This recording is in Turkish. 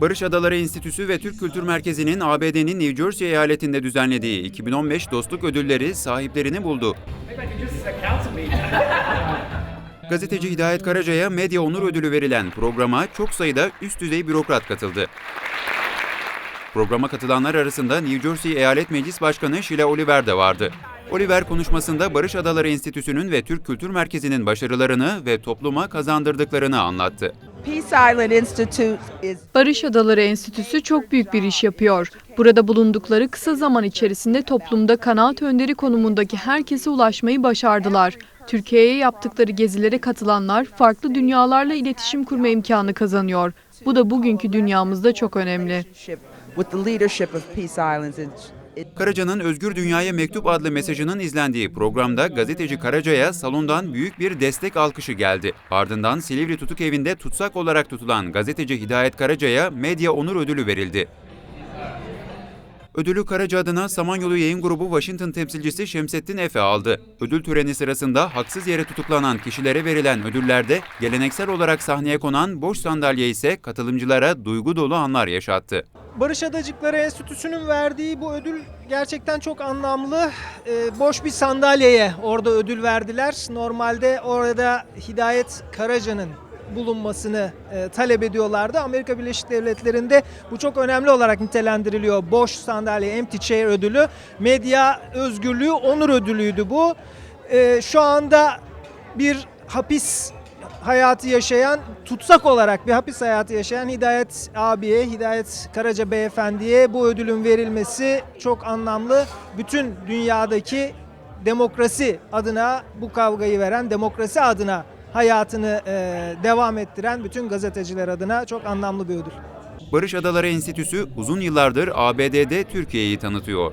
Barış Adaları Enstitüsü ve Türk Kültür Merkezi'nin ABD'nin New Jersey eyaletinde düzenlediği 2015 Dostluk Ödülleri sahiplerini buldu. Gazeteci Hidayet Karaca'ya Medya Onur Ödülü verilen programa çok sayıda üst düzey bürokrat katıldı. Programa katılanlar arasında New Jersey Eyalet Meclis Başkanı Sheila Oliver de vardı. Oliver konuşmasında Barış Adaları Enstitüsü'nün ve Türk Kültür Merkezi'nin başarılarını ve topluma kazandırdıklarını anlattı. Peace Island Institute is Barış Adaları Enstitüsü çok büyük bir iş yapıyor. Burada bulundukları kısa zaman içerisinde toplumda kanaat önderi konumundaki herkese ulaşmayı başardılar. Türkiye'ye yaptıkları gezilere katılanlar farklı dünyalarla iletişim kurma imkanı kazanıyor. Bu da bugünkü dünyamızda çok önemli. Karaca'nın Özgür Dünyaya Mektup adlı mesajının izlendiği programda gazeteci Karaca'ya salondan büyük bir destek alkışı geldi. Ardından Silivri Tutuk Evi'nde tutsak olarak tutulan gazeteci Hidayet Karaca'ya Medya Onur Ödülü verildi. Ödülü Karaca adına Samanyolu Yayın Grubu Washington temsilcisi Şemsettin Efe aldı. Ödül töreni sırasında haksız yere tutuklanan kişilere verilen ödüllerde geleneksel olarak sahneye konan boş sandalye ise katılımcılara duygu dolu anlar yaşattı. Barış Adacıkları Enstitüsü'nün verdiği bu ödül gerçekten çok anlamlı. Ee, boş bir sandalyeye orada ödül verdiler. Normalde orada Hidayet Karaca'nın bulunmasını e, talep ediyorlardı. Amerika Birleşik Devletleri'nde bu çok önemli olarak nitelendiriliyor. Boş sandalye, empty chair ödülü. Medya özgürlüğü onur ödülüydü bu. Ee, şu anda bir hapis hayatı yaşayan, tutsak olarak bir hapis hayatı yaşayan Hidayet abiye, Hidayet Karaca beyefendiye bu ödülün verilmesi çok anlamlı. Bütün dünyadaki demokrasi adına bu kavgayı veren, demokrasi adına hayatını eee, devam ettiren bütün gazeteciler adına çok anlamlı bir ödül. Barış Adaları Enstitüsü uzun yıllardır ABD'de Türkiye'yi tanıtıyor.